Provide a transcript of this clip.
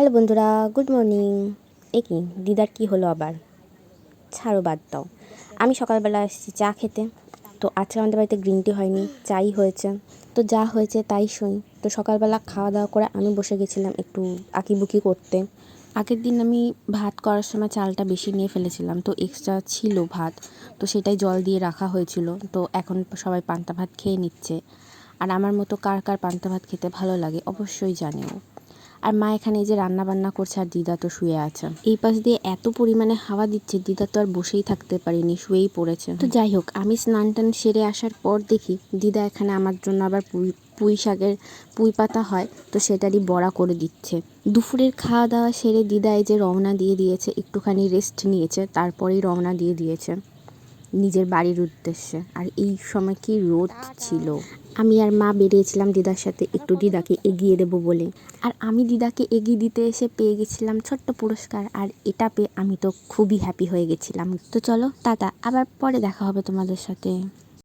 Hello বন্ধুরা, good morning. এ কি, দিদার কি হলো আবার? ছাড়ো বাদ দাও। আমি সকালবেলা এসেছি চা খেতে। তো আজকে আমাদের বাড়িতে গ্রিন টি হয়নি, চাই হয়েছে। তো যা হয়েছে তাই শুই তো সকালবেলা খাওয়া দাওয়া করে আমি বসে গেছিলাম একটু আঁকিবুকি করতে। আগের দিন আমি ভাত করার সময় চালটা বেশি নিয়ে ফেলেছিলাম, তো এক্সট্রা ছিল ভাত। তো সেটাই জল দিয়ে রাখা হয়েছিল, তো এখন সবাই পান্তা ভাত খেয়ে নিচ্ছে। আর আমার মতো কার কার পান্তা ভাত খেতে ভালো লাগে অবশ্যই জানিও। আর মা এখানে এই যে রান্না বান্না করছে আর দিদা তো শুয়ে আছে। এই পাশ দিয়ে এত পরিমাণে হাওয়া দিচ্ছে, দিদা তো আর বসেই থাকতে পারিনি, শুয়েই পড়েছে। তো যাই হোক, আমি স্নান টান সেরে আসার পর দেখি দিদা এখানে আমার জন্য আবার পুঁই শাকের পুঁই পাতা হয়, তো সেটারই বড়া করে দিচ্ছে। দুপুরের খাওয়া দাওয়া সেরে দিদা এই যে রওনা দিয়ে দিয়েছে, একটুখানি রেস্ট নিয়েছে, তারপরেই রওনা দিয়ে দিয়েছে। নিজের বাড়ির উদ্দেশ্যে। আর এই সময় কি রোদ ছিল? আমি আর মা বেরিয়েছিলাম দিদার সাথে একটু দিদাকে এগিয়ে দেবো বলে। আর আমি দিদাকে এগিয়ে দিতে এসে পেয়ে গেছিলাম ছোট্ট পুরস্কার আর এটা পেয়ে আমি তো খুবই হ্যাপি হয়ে গেছিলাম। তো চলো দাদা আবার পরে দেখা হবে তোমাদের সাথে।